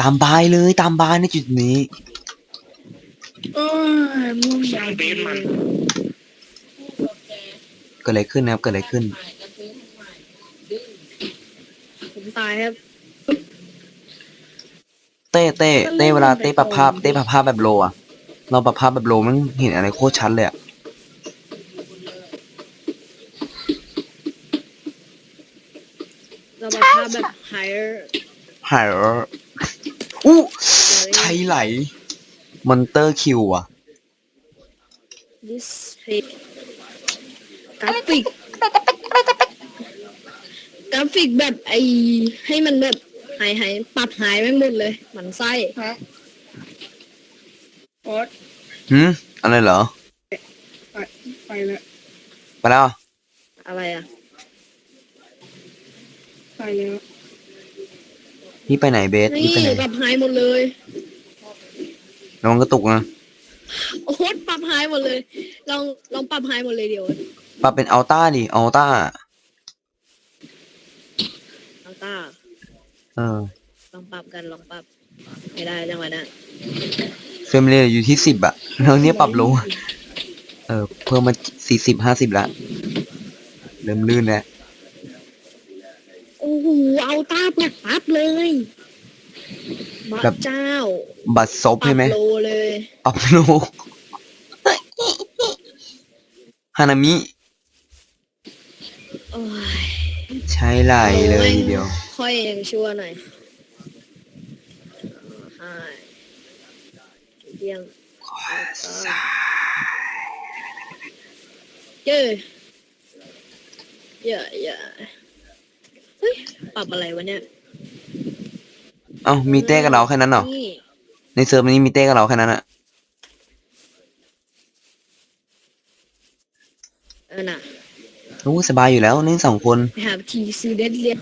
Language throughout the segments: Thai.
ตามบายเลยตามบายในจุดนี้เออมึงช่างตีนมันเกิดอะไรขึ้นนะครับเกิดอะไรขึ้น ผมตายครับเต้เต้เต้เวลาเต้ปรับภาพเต้ปรับภาพแบบโลอะเราปรับภาพแบบโลมันเห็นอะไรโคตรชัดเลยอะเราแบบภาพแบบ higher หายอู้ ใช้ไหลมอนเตอร์คิวอะ this page กราฟิกกราฟิกแบบไอให้มันแบบหายหายปรับหายไปหมดเลยหมันไส้ฮะโอ๊ตหืมอะไรเหรอ ไปไปแล้วไปแล้ว อะไรอะไปแล้วนี่ไปไหนเบสนี่นี่ไปไหน ปรับหายหมดเลย ระวังกระตุกนะ โอ้โหปรับหายหมดเลย ลองลองปรับหายหมดเลยเดี๋ยวปรับเป็นอัลต้าดิอัลต้าลองต้าเออลองปรับกันลองปรับไม่ได้จังหวะนั้นเฟรมเรทอยู่ที่สิบอะแล้วเนี่ยปรับลงเออ เพิ่มมาสี่สิบห้าสิบละ เริ่มลื่นแล้ว โอ้โหเอาต้าปรับปั๊บเลย บ้าแบบเจ้า บัตรซบปรัใช่ไหมโลเลยอัพโลฮานามิโอ้ยใช้ไหลเลยทีเดียว ค่อยยังชั่วหน่อยใช่เยี่ยมเย้เย้เย้เฮ้ยปรับอะไรวะเนี่ย เอ้ามีเต้กับเราแค่นั้นเหรอนี่ในเซิร์ฟนี้มีเต้กับเราแค่นั้นอะเออน่ะโอ้สบายอยู่แล้วนี่สองคน ไปหาทีซีเด็ดเรียน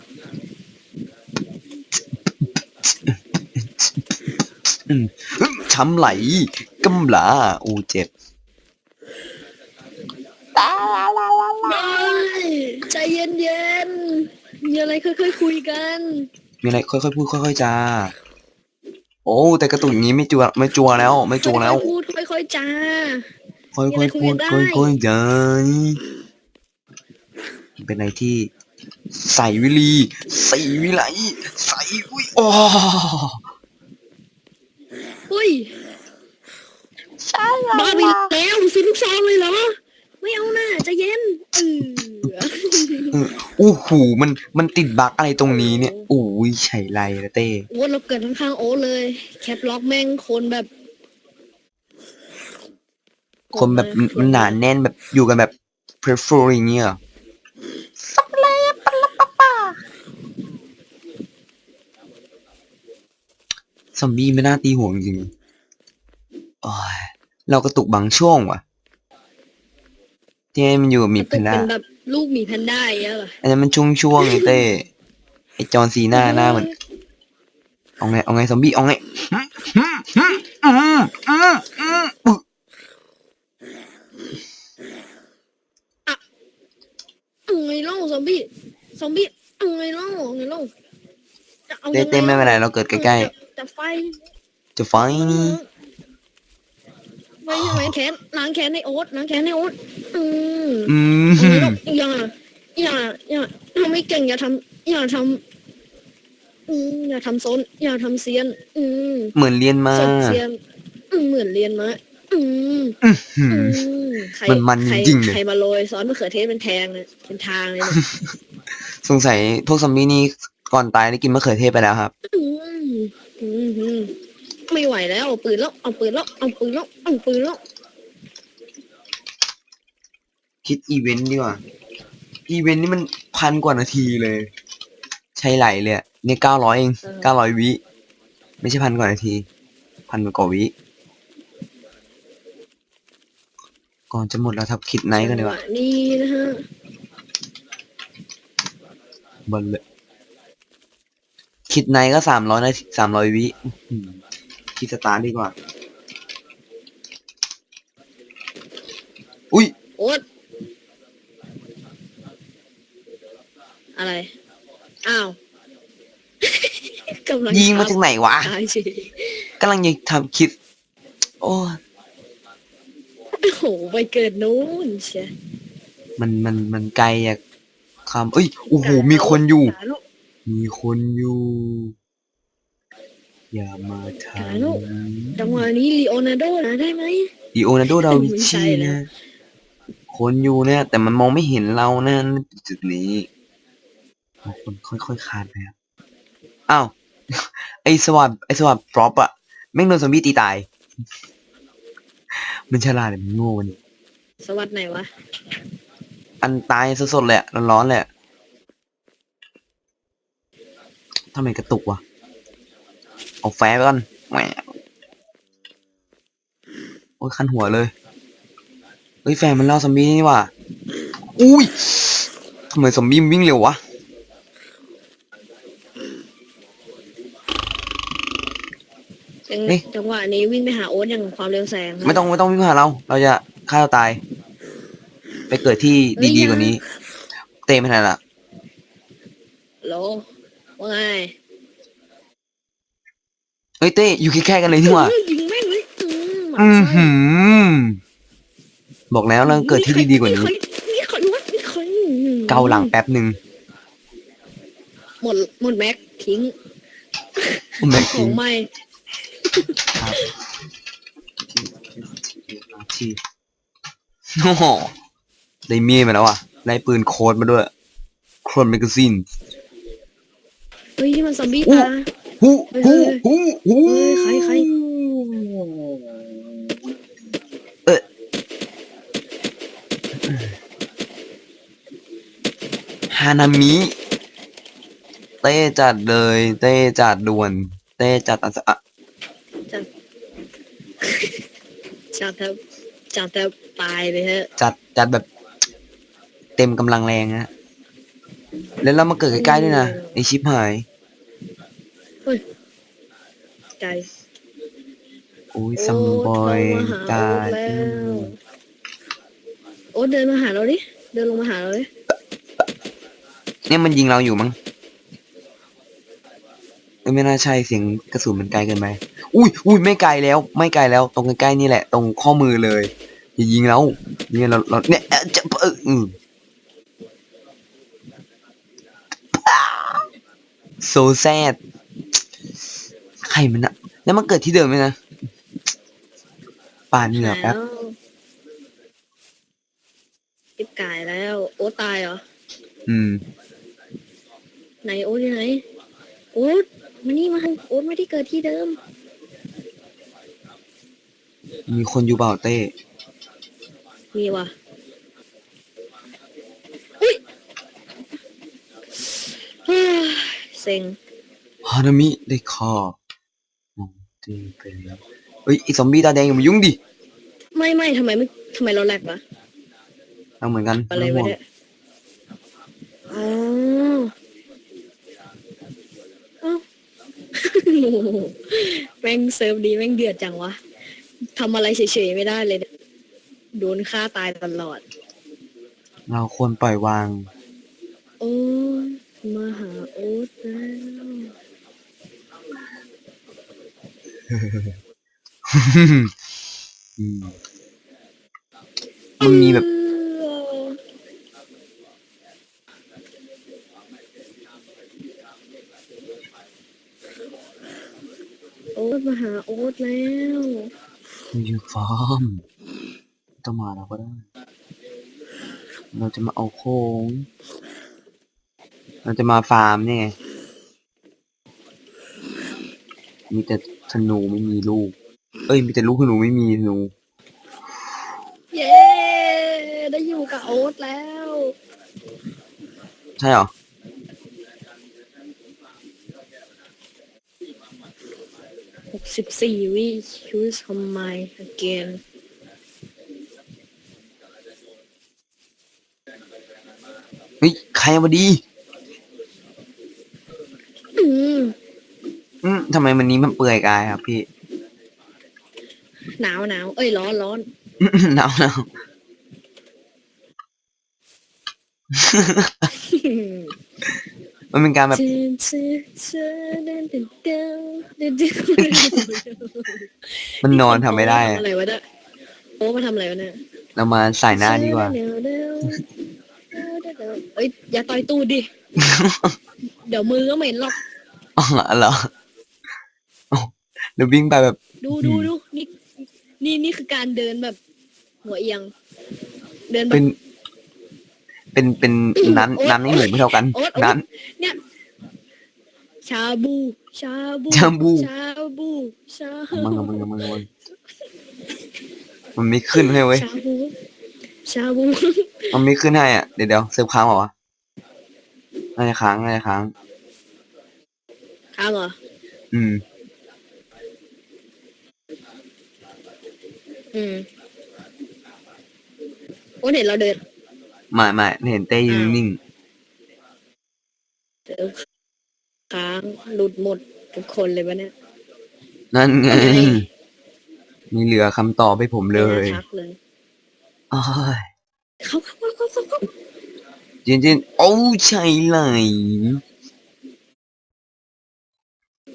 ช้ำไหลกำหลาอูเจ็บใจเย็นเย็นๆมีอะไรค่อยๆคุยกัน มีอะไรค่อยๆพูดค่อยๆจาโอ้แต่กระตุกอย่างนี้ไม่จัวไม่จัวแล้ว ไม่จัวแล้วค่อยๆพูดค่อยๆจาค่อยๆพูดมีอะไรคุยกันได้ค่อยๆจาเป็นอะไรที่ใส่วิลีใส่วิไลใส่วิโอ้เฮ้ยบ้าไปแล้วซื้อลูกซองเลยเหรอ ไม่เอาน่าใจเย็นเอออู้หูมันมันติดบั๊กอะไรตรงนี้เนี่ยอู้ยไฉไรละเต้โอ้เราเกิดข้างๆโอ้เลย แคปล็อกแม่งคนแบบ คนแบบมันหนาแน่นแบบอยู่กันแบบ prefer อย่างเงี้ยเหรอซอมบี้ไม่น่าตีหัวจริงๆโอ้ยเรากระตุกบางช่วงว่ะ ที่ให้มันอยู่กับหมีกระแพตุกนด้าเป็นแบบลูกหมีแพนด้าอย่างเงี้ยเหรออันนั้นมันช่วงช่วงๆไอ้เต้ไอ้จอนซีหน้าหน้าเหมือนเอาไงเอาไงซอมบี้เอาไงอืมอืมอืมอืมอืมอืมเอาไงเล่าซอมบี้ซอมบี้เอาไงเล่าเอาไงเล่าจะเอาเต้ยังไงเต้ไม่เป็นไรเราเกิดใกล้จะจะไฟๆจะไฟนี่ ไฟใช่ไหมแขนล้างแขนในโอ๊ตล้างแขนในโอ๊ตอืมอืเอาไงมเล่าอย่า อย่า อย่าทำไม่เก่งอย่าทำอย่าทำอืมอย่าทำโซนอย่าทำเซียน อืมเหมือนเรียนมาสดเซียนอืมเหมือนเรียนมาอืมหือืมมใครมันมันใครจริงๆเลย ใครมาโรยซอสมะเขือเทศเป็นแทงเลยเป็นทางเลยเนี่ยสงสัยพวกซอมบี้นี่ก่อนตายได้กินมะเขือเทศไปแล้วครับ อืมอืมอืม ไม่ไหวแล้วเอาปืนแล้วเอาปืนแล้วเอาปืนแล้วเอาปืนแล้วคิดอีเวนต์ดีกว่า อีเวนต์นี่มันพันกว่านาทีเลย ใช่ไหลเลยอะเนี่ยเก้าร้อยเองเก้าร้อยวิ ไม่ใช่พันกว่านาที พันกว่าวิ ก่อนจะหมดแล้วทับคิดไนท์กันดีกว่าจังหวะนี่นะฮะบนเลยคิดไนท์ก็สามร้อยนาทีสามร้อยวิ อื้อหือคิดสตาร์ทดีกว่า อุ้ย โอ๊ตอะไร อ้าวกกำลังยิงมาจากไหนวะ ตายสิกำลังจะทำคิดโอ้ยโอ้โห ไปเกิดนู้นเชียมัน มัน มันไกลอะคำเอ้ย โอ้โห มีคนอยู่กาลูก มีคนอยู่ อย่ามาทกาลูก จังหวะนี้ลีโอนาร์โดนะได้ไหมำดิโอนาโดดาวินไม่ใช่ชีนะ นะ คนอยู่เนี่ย แต่มันมองไม่เห็นเรานะจุดนี้คนค่อยๆคานไปครับอ้าว ไอสวัสดไอสวัสดปรอปอะแม่งโดนซอมบี้ตีตาย มันฉลาดหรือมันโง่เนี่ยสวัสดไหนวะ อันตายสดๆเลยอะร้อนๆเลยอะทำไมกระตุกวะ เอาแฟร์ไปก่อนแหมโอ้ยคันหัวเลยเฮ้ยแฟนมันล่อซอมบี้นี่ว่ะอุ้ยทำไมซอมบี้มันวิ่งเร็ววะจังเอ๊ะจังหวะนี้วิ่งไปหาโอ๊ตอย่างความเร็วแสงไม่ต้องไม่ต้องวิ่งมาหาเรา เราจะฆ่าเราตาย ไปเกิดที่ดีๆกว่านี้ เตะไม่ทันละโหลว่าไง เฮ้ยเต้อยู่ใกล้ๆกันเลยนี่หว่าเออยิงแม่งเลยอืมอือหือ บอกแล้วเราเกิดที่ดีๆกว่านี้นี่ใครวะนี่ใครเกาหลังแป๊บหนึ่งหมดหมดแม็กทิ้งแม็กขซิองมใหม่ครับทีโอ้โหได้มีดมาแล้วอะได้ปืนโค้ดมาด้วย โครนแมกกาซีน เฮ้ยนี่มันซอมบี้อู้ ตา ฮู้ฮู้ฮู้ฮู้เฮ้ยใครใครเออฮานามิ เต้จัดเลย เต้จัดด่วน เต้จัดอันสะอะจัดแทบจัดแทบตายเลยฮะ จัดจัดแบบ เต็มกำลังแรงนะแล้วเรามาเกิดใกล้ๆด้วยนะไอชิปหาย ใจโอ้ยซัมบอยโอ๊ตตาโอ๊ตเดินมาหาเราดิ เดินลงมาหาเราดิเนี่ยมันยิงเราอยู่มั้งเอ้ยไม่น่าใช่เสียงกระสุนมันไกลเกินไปอุ้ยอุ้ยไม่ไกลแล้ว ไม่ไกลแล้ว ตรงใกล้ๆนี่แหละ ตรงข้อมือเลยอย่ายิงเราเนี่ยเราเราเนี่ยเอ่อจะเอออืมโซแซด ใครมันอะแล้วมันเกิดที่เดิมไหมนะป่านเหงื่อแป๊บล้วติบกายแล้ว โอ๊ตตายเหรอ อืม ไหนโอ๊ตอยู่ไหน โอ๊ตมานี่มาโอ๊ตไม่ได้เกิดที่เดิม มีคนอยู่เปล่าเต้ มีว่ะอุ้ยเฮ้ยเซ็งฮานามิได้คอ มองตีไปแล้วเฮ้ยไอซอมบี้ตาแดงอย่ามายุ่งดิไม่ไม่ทำไมไม่ทำไมเราแหลกวะเราเหมือนกันอะไรม่วะต้องห่วงเนี่ยอ๋อเอ้า แม่งเซิร์ฟดีแม่งเดือดจังวะทำอะไรเฉยๆไม่ได้เลยเนี่ยโดนฆ่าตายตลอด เราควรปล่อยวาง โอ้ยมาหาโอ๊ตแล้ว อื มมันมีแบบ โอ๊ตมาหาโอ๊ตแล้วมีฟาร์มต้องมาเราก็ได้ เราจะมาเอาโค้ง เราจะมาฟาร์มเนี่ยมีแต่ ธนูไม่มีลูก เอ้ยมีแต่ลูกธนูไม่มีธนูเย้ได้อยู่กับโอ๊ตแล้ว ใช่เหรอ หกสิบสี่วิ choose combine again เฮ้ยใครมาดี อืม อืมทำ ไมมันนี้มันเปื่อยกายครับพี่ หนาวหนาวเอ้ยร้อนร้อนหนาวหนาวมันเป็นการแบบ มันนอนทำไม่ได้อะอะไรวะเนี่ยโอ้มาทำอะไรวะเนี่ยเรามาใส่หน้าดีกว่า เอ้ยอย่าต่อยตูดดิ เดี๋ยวมือก็เหม็นหรอกอ๋อเหรออ๋อ เดี๋ยววิ่งไปแบบ ดูดูดูนี่นี่นี่คือการเดินแบบ หัวเอียง เดินแบเป็บน เป็นเป็นนั้นโอ๊ยนั้นนี่เหมือนไม่เท่ากันโอ๊ยโอ๊ยนั้นชาบู ชาบู ชาบูชาบูชามึงมึงมึงมึงมันไม่ขึ้นให้เว้ยชาบูชาบูมันไม่ขึ้นให้อะเดี๋ยวเดี๋ยวเซิร์ฟค้างเหรอวะน่าจะค้างน่าจะค้าง ค้างเหรออืม อืมโอ้เห็นเราเดินไม่ไม่เห็นเต้ยืนนิ่งเจอค้างหลุดหมดทุกคนเลยวะเนี่ยนั่นไงมีเหลือคำตอบให้ผมเลยไม่น่าทักเลยโอ้ยเขาเขาเขาเขาเขาจินจินโอ้ใช่เลย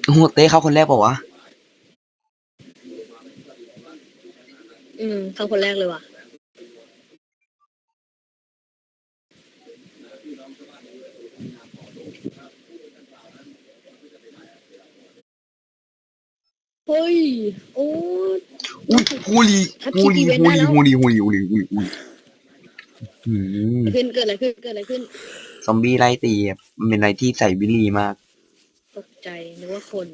โอ้โหเต้เข้าคนแรกเปล่าวะ อืมเขาคนแรกเลยว่ะ เฮ้ย โอ้ อุ้ยฮูลีถ้าฮูคิดลีอีเวนต์ฮูได้ลีแล้วฮูลีฮูลีฮูลีฮูลีฮูลีอืมขึ้นเกิดอะไรขึ้นเกิดอะไรขึ้น ซอมบี้ไล่ตีอะมันเป็นอะไรที่ใส่วิลีมาก ตกใจนึกว่าคน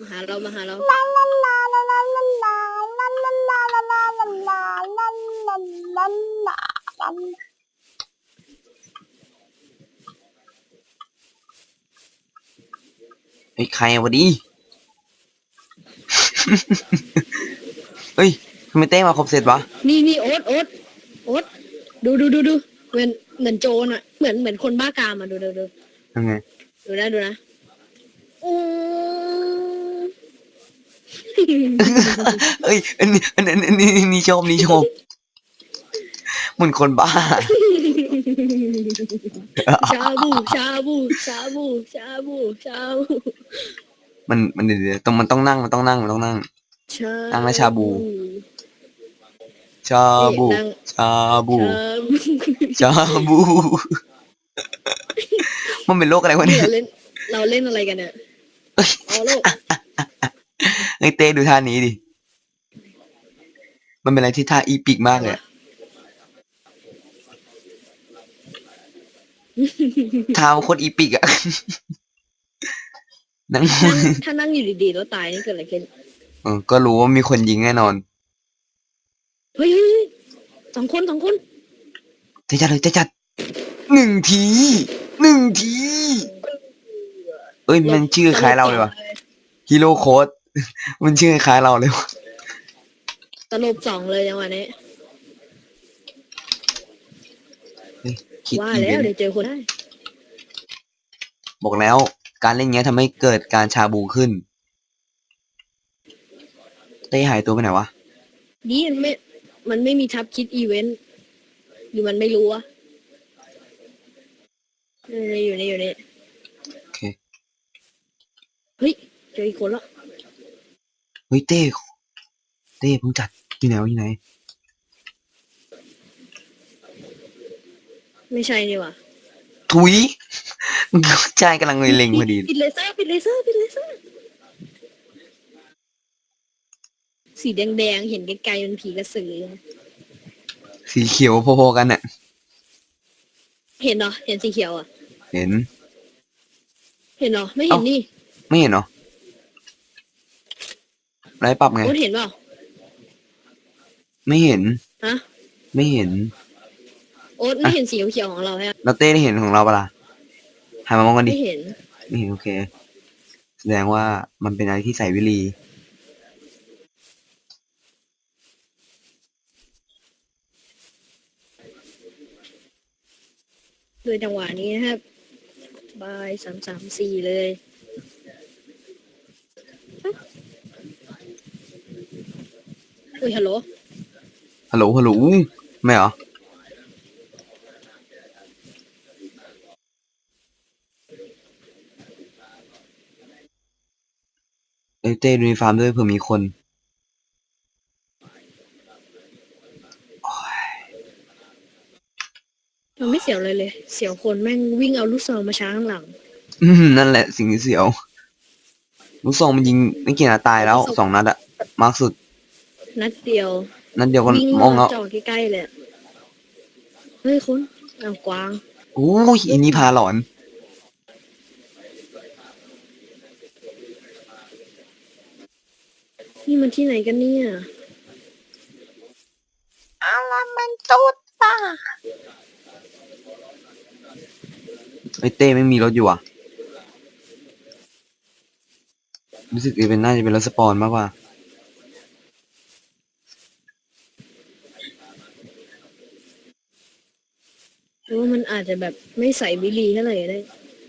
มาหาเรามาหาเรา เฮ้ยใครอะวะดิเฮ้ยทำไมเต้มาครบเสร็จวะนี่นี่โอ๊ตโอ๊ตโอ๊ตดูดูดูดูเหมือนเหมือนโจรอะเหมือนเหมือนคนบ้ากามอะดูดูดูทำไงดูนะดูนะโอ้ เอ้ยอันนี้อันนี้อันนี้นี่ชมนี่ชมเหมือนคนบ้า ชาบูชาบูชาบูชาบูชาบูมันมันเดี๋ยวต้องมันต้องนั่งมันต้องนั่งมันต้องนั่ง ชาตั้งแล้วชาบู ชาบู ชาบู ชาบูชาบู มันเป็นโรคอะไรวะเนี่ยเราเล่นเราเล่นอะไรกันเนี่ยเอาโลก ไอเต้ดูท่านี้ดิ มันเป็นอะไรที่ท่าอีปิกมากเลยอะท่ามันโคตรอีปิกอะนั่งถ้าถ้านั่งอยู่ดีๆแล้วตายนี่เกิดอะไรขึ้นเออก็รู้ว่ามีคนยิงแน่นอน เฮ้ยเฮ้ยเฮ้ยสองคนสองคน จะจัดเลยจะจัดหนึ่งทีหนึ่งที เอ้ยมันชื่อคล้ายเราเลยวะฮีโร่โค้ด มันชื่อคล้ายเราเลยวะตลบสองเลยจังหวะนี้ คิดว่าอีแล้เววนต์เดี๋ยวเจอคนได้ บอกแล้ว การเล่นเงี้ยทำให้เกิดการชาบูขึ้น เต้หายตัวไปไหนวะ นี่มันไม่ มันไม่มีทับคิดอีเวนต์หรือมันไม่รู้อะนี่อยู่นี่อยู่นี่โอเค เฮ้ย เจออีกคนละ เฮ้ยเต้เต้เพิ่งจัดที่ไหนวะที่ไหน ไม่ใช่นี่หว่ะถุยใช่กำลังเล็งพอดีปิดเลเซอร์ปิดเลเซอร์ปิดเลเซอร์สีแดงๆเห็นไกลๆเป็นผีกระสือเลยสีเขียวพอๆกันน่ะ เห็นเหรอเห็นสีเขียวอะ เห็น เห็นเหรอไม่เห็นเอ้านี่ ไม่เห็นเหรอ ไรปรับไงโอ๊ตเห็นเปล่าไม่เห็น ฮะไม่เห็น โอ๊ตไม่เห็นสีเขียวๆของเราฮะแล้วเต้ได้เห็นของเราปะล่ะหันมามองกันดิ ไม่เห็นไม่เห็นโอเค แสดงว่ามันเป็นอะไรที่ใส่วิลีโดยจังหวะนี้นะครับบายสามสามสี่เลย อุ้ยฮัลโหลฮัลโหลฮัลโหลไม่เหรอเอเต้ดูในฟาร์มด้วยเผื่อมีคนมันไม่เสียวเลยเลย เสียวคนแม่งวิ่งเอาลูกซองมาช้าข้างหลัง อืมนั่นแหละสิ่งที่เสียว ลูกซองมันยิงไม่กี่นัดตายแล้วสองนัดอะมากสุด นัดเดียวนัดเดียวก็วิ่งมองมาแล้วจ่อใกล้ๆเลยอะเฮ้ยคุณเอากวางโอ้ยอีนี่พาหลอน นี่มันที่ไหนกันเนี่ยไอ้เต้ไม่มีรถอยู่อะรู้สึกจะเป็นน่าจะเป็นรถสปอนมากกว่า หรื อว่ามันอาจจะแบบไม่ใส่บิลีเท่าไหร่ก็ได้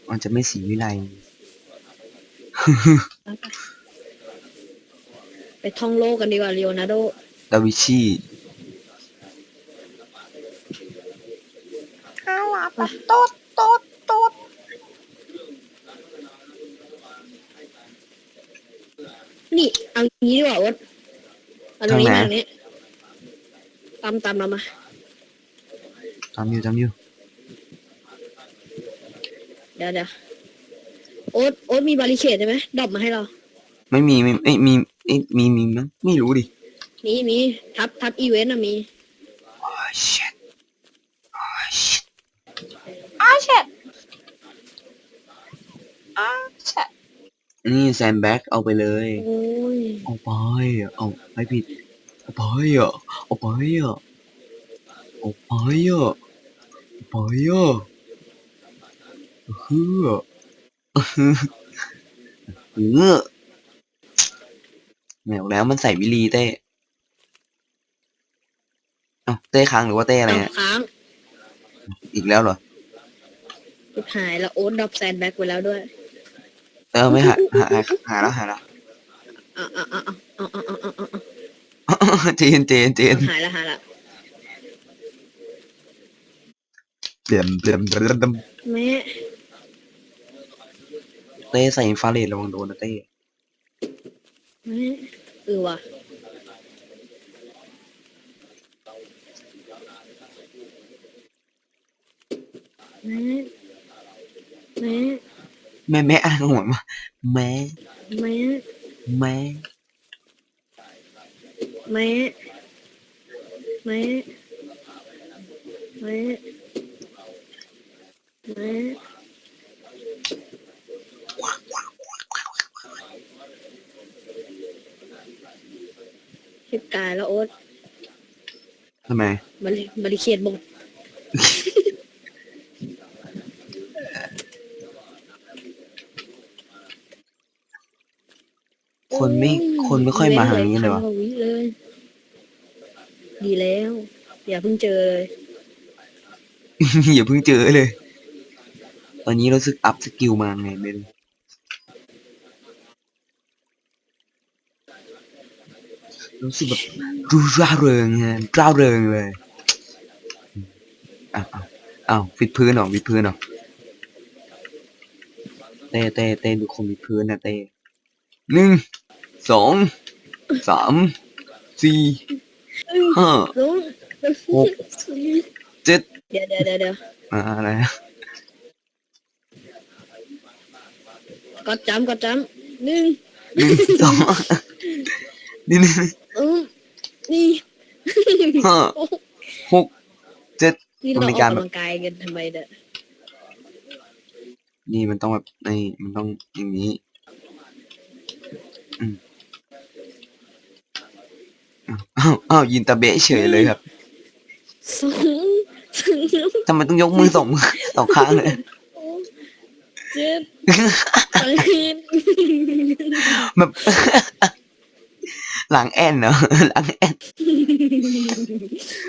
มันจะไม่สีวิไลไปไปไปท่องโลกกันดีกว่าเลโอนาร์โดดาวิชีนี่เอางี้ดีกว่าโอ๊ตเอาตรงนี้มาตรงนี้ตามตามเรามาจำอยู่จำอยู่ เดี๋ยวเดี๋ยวโอ๊ตโอ๊ตมีบาริเคดใช่ไหมดรอปมาให้เรา ไม่มีไม่ไม่มีเอ้ยมีมีมั้งไม่รู้ดิมีมีทับทับอีเวนต์อะมี โอ้ย shit โอ้ย shit นี่แซนแบ็กเอาไปเลย โอ้ย เอาไปอะเอาไม่ผิดเอาไปอะเอาไปอะเอาไปอะเอาไปอะ เฮือเฮือเฮือแมวแล้วมันใส่วิลีเต้เอ้าเต้ค้างหรือว่าเต้อะไรเอาเนี่ยค้างอีกแล้วเหรอสุดหายแล้วโอ๊ตดรอปแซนแบ็กไว้แล้วด้วย เออไม่หาหาหาหาแล้วหาแล้วอะอะอะอะอะอะอะอะอะเจนเจนเจนหายแล้วหายแล้วเดี๋ยวเดี๋ยวเดี๋ยวเดี๋ยวแม่ เต้ใส่อินฟราเรดระวังโดนนะเต้แม่เออว่ะแม่แม่แม่แม่อ่านหัวมาแม่แม่แม่แม่แม่แม่แม่ ชิบกายแล้วโอ๊ตทำไมบริบริเคดบงคนไม่คนไม่ค่อยมาหาอย่างนี้เลยวะพันกวิเลย ดีแล้ว อย่าเพิ่งเจอเลยอย่าเพิ่งเจอเลย ตอนนี้รู้สึกอัพสกิลมาไงไม่รู้ รู้สึกแบบรูร่าเริงฮะร่าเริงเลยอ้าวอ้าวอ้าววิดพื้นเหรอวิดพื้นเหรอเต้เต้เต้ดูคนวิดพื้นนะเต้หนึ่งสองสามสี่ห้าลุงหกเจ็ดเดี๋ยวเดี๋ยวเดี๋ยวเดี๋ยวอ่าอะไรนะกดจำกดจำหนึ่งหนึ่งสอง นี่นี่เออนี่ห้าหกเจ็ดนี่เรามันออกกกำลังกายกันทำไมเนี่ยนี่มันต้องแบบนี่มันต้องอย่างนี้อืมอ้าวอ้าวยินตาเบะเฉยเลยครับสองสามทำไมต้องยกมือสองมือสองข้างเลยเจ็ดแปดแบบ หลังแอนเหรอหลังแอน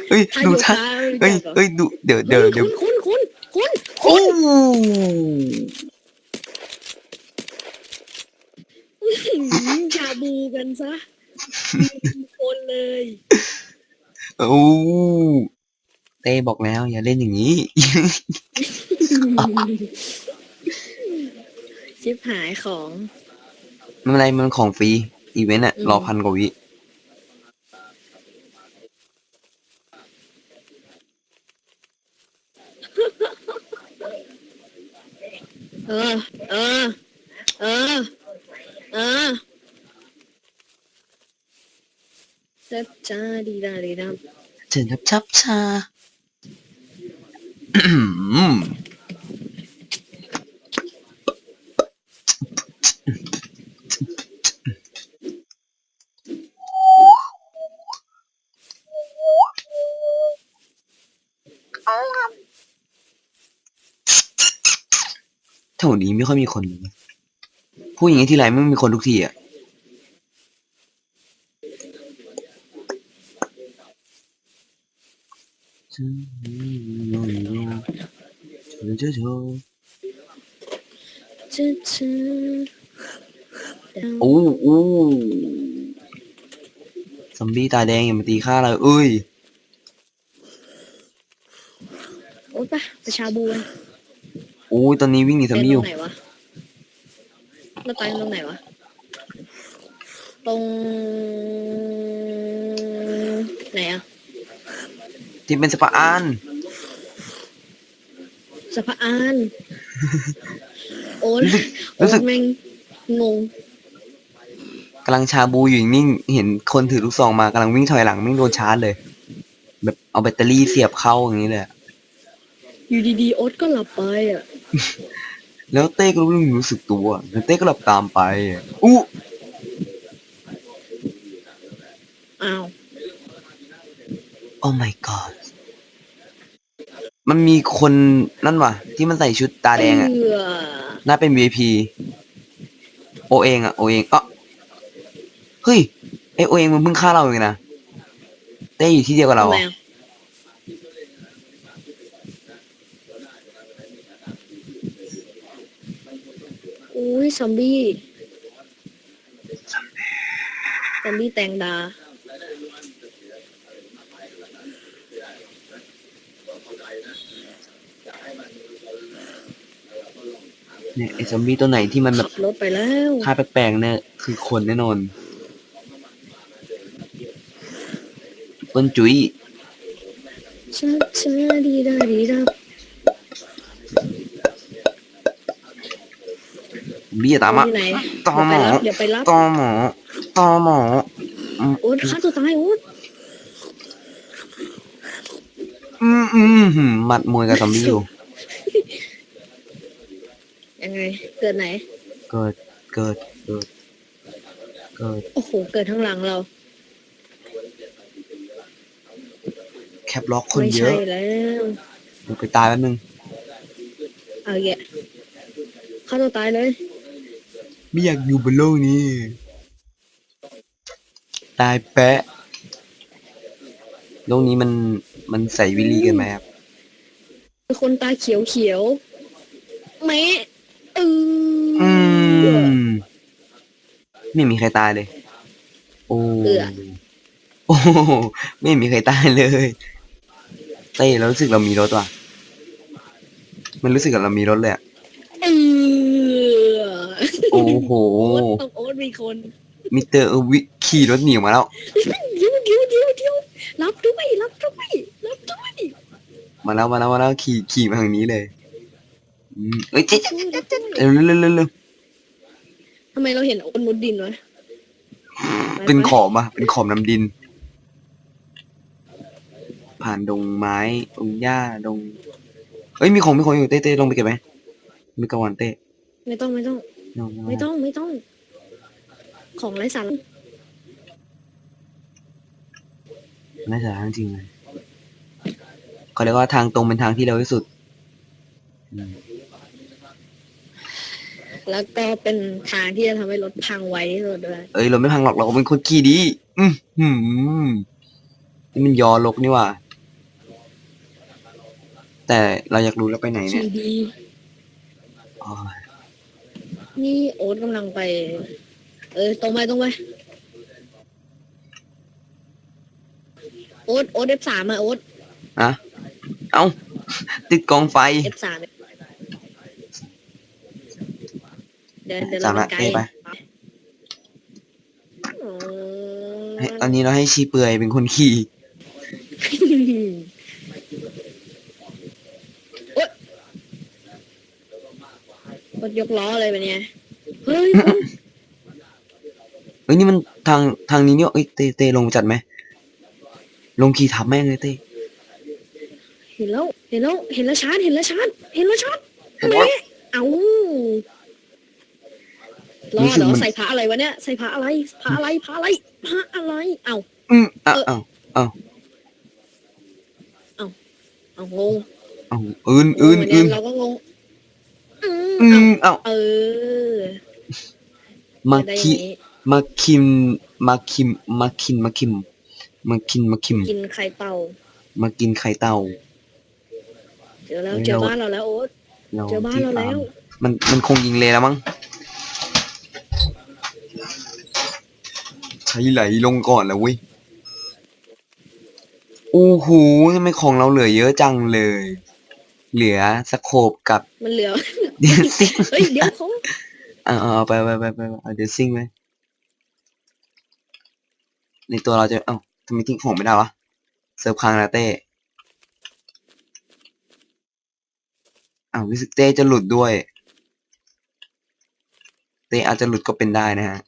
เฮ้ยถ้าดูโยท่าคะเฮ้ยรู้จักเหรอเฮ้ยดูเดี๋ยวเดี๋ยวเดี๋ยวคุณคุณคุณคุณโอ้ชาบูกันซะคนเลยโอ้เต้บอกแล้ว อย่าเล่นอย่างนี้ ชิบหายของไม่เป็นไรมันของฟรี อีเวนต์อะอืมรอพันกว่าวิเออ เออ เออ เออจับจ้าดีดาดีดาเชิญครับชับชา แถวนี้ไม่ค่อยมีคนเลยพูดอย่างนี้ทีไรไม่มีคนทุกทีอะจ้าจ้าโอ้โอ้ซอมบี้ตาแดงอย่ามาตีข้าเลยเอ้ย โอ๊ยปะไปชาบูกันโอ้ยตอนนี้วิ่งหนีซอมเป็นบี้ตอรยู่งไหนวะเราตายตรงไหนวะ ตรง ไหนอะที่เป็นสปาอานสะพานโอ๊ตรู้สึก โอ๊ตแม่งงง กำลังชาบูอยู่นิ่งๆเห็นคนถือลูกซองมากำลังวิ่งถอยหลังไม่งโดนชาร์จเลย แบบเอาแบตเตอรี่เสียบเข้าอย่างนี้เลยอะ อยู่ดีๆโอ๊ตก็หลับไปอะ แล้วเต้ก็รู้รู้สึกตัวแล้วเต้ก็หลับตามไปอะอู้อ้าว โอ้ my god มันมีคนนั่นว่ะ ที่มันใส่ชุดตาแดงอะเอือน่าเป็น VIP โอเองอะโอเองเอะเฮ้ยไอโอเองมันเพิ่งฆ่าเราเองนะเต้อยู่ที่เดียวกับเราทำไมอะอะ อุ้ยซอมบี้ซอมบี้แตงดา เนี่ยไอซอมบี้ตัวไหนที่มันแบขับบรถไปแล้วฆ่าแปลกๆเนี่ยคือคนแน่นอน ต้นจุ้ยช้าช้าดีดาดีดา บี้อย่าตามมาที่ไหนตามหมอเดี๋ยวไปรับตอหมอตอหมอโอ๊ตฆ่าตัวตายโอ๊ตอืมอืมหืมหมัดมวยกับซอมบี้อยู่ยังไง เกิดไหน เกิดเกิดเกิดเกิดโอ้โหเกิดทั้างหลังเรา แคปล็อกคนไม่เยใช่อะแล้วเดี๋ยวไปตายแป๊บนึงเอาแกะฆ่าตัวตายเลย ไม่อยากอยู่บนโลกนี้ ตายแปะโลกนี้มันมันใส่วิลีกันไหมครับคนตาเขียวเขียวๆแม่เอออือมไม่มีใครตายเลย โอ้เอือโอ้โหไม่มีใครตายเลยเต้เรารู้สึกเรามีรถว่ะ มันรู้สึกกับเรามีรถเลยอะเออโอ้โหโอ๊ตต้องโอ๊ตมีคนมิสเตอร์เออวิขี่รถหนีออกมาแล้ว เดี๋ยวเดี๋ยวเดี๋ยวเดี๋ยวรับด้วยรับด้วยรับด้วยมาแล้วมาแล้วมาแล้วขี่ขี่มาทางนี้เลยอืมเอ้ยเจ๊รับด้วยรับด้วยเร็วเร็วเร็วเร็วเร็วทำไมเราเห็นโอ๊ตมุดดินวะไปเป็นไปขอบอะเป็นขอบน้ำดิน ผ่านดงไม้ดงหญ้าดงเอ้ยมีของมีของอยู่เต้เต้ลงไปเก็บไหมมีกระวานเต้ไม่ต้องไม่ต้อง ลงไม่ต้องไม่ต้อง ของไร้สาระน่าจะทางจริงเลยเขาเรียกว่าทางตรงเป็นทางที่เร็วที่สุดอืมแล้วก็เป็นทางที่จะทำให้รถพังไวที่สุดด้วยเอ้ยเราไม่พังหรอกเราเป็นคนขี่ดี อืมหืมนี่มันยอลกนี่หว่า แต่เราอยากรู้แล้วไปไหนเนี่ยขี่ดีอ๋อ นี่โอ๊ตกำลังไป เออตรงไปตรงไปโอ๊ตโอ๊ตเอฟสามอะโอ๊ตอะเอาติดกองไฟเอฟสามเดินเดินสามละไกลอ้ไปตอนนี้เราให้ชีเปื่อยเป็นคนขี่ รถยกล้อเลยเป็นไงเฮ้ยเฮ้ยนี่มันทางทางนี้เนี่ยเอ้ยเต้เต้ลงจัดไหมลงขี่ทับแม่งเลยเต้เห็นแล้ว เห็นแล้ว เห็นแล้วชาร์จเห็นแล้วชาร์จเห็นแล้วชาร์จแหมเอาล้อเหรอใส่ผ้าอะไรวะเนี่ย ใส่ผ้าอะไรผ้าอะไรผ้าอะไรผ้าอะไร เอาอืมอ้าวอ้าวเอางงอ้าวอื่นอื่นงงเหมือื่นกัเราก็งง อือืมมอ้าวเอาเออ มาจะได้อคิย่างนี้มาคิม มาคิม มาคิน มาคิม มาคิน มาคิม กินไข่เต่า มากินไข่เต่า เจอแล้วเฮ้ยเจอเราบ้านเราแล้วโอ๊ตเราเจอบ้านเราแล้ว มันมันคงยิงเลยแล้วมั้งใช้ไหลลงก่อนแล้วเว้ยโอ้โหทำไมของเราเหลือเยอะจังเลย เหลือสโคปกับ มันเหลือ เดซิ่งเฮ้ยเดี๋ยวเขาเอาเอาเอาไปไปไปไปเอาเดซิ่งไปในตัวเราจะเอ้าทำไมทิ้งของไม่ได้วะเซิร์ฟค้างนะเต้อ้าวรู้สึกเต้จะหลุดด้วย เต้อาจจะหลุดก็เป็นได้นะฮะ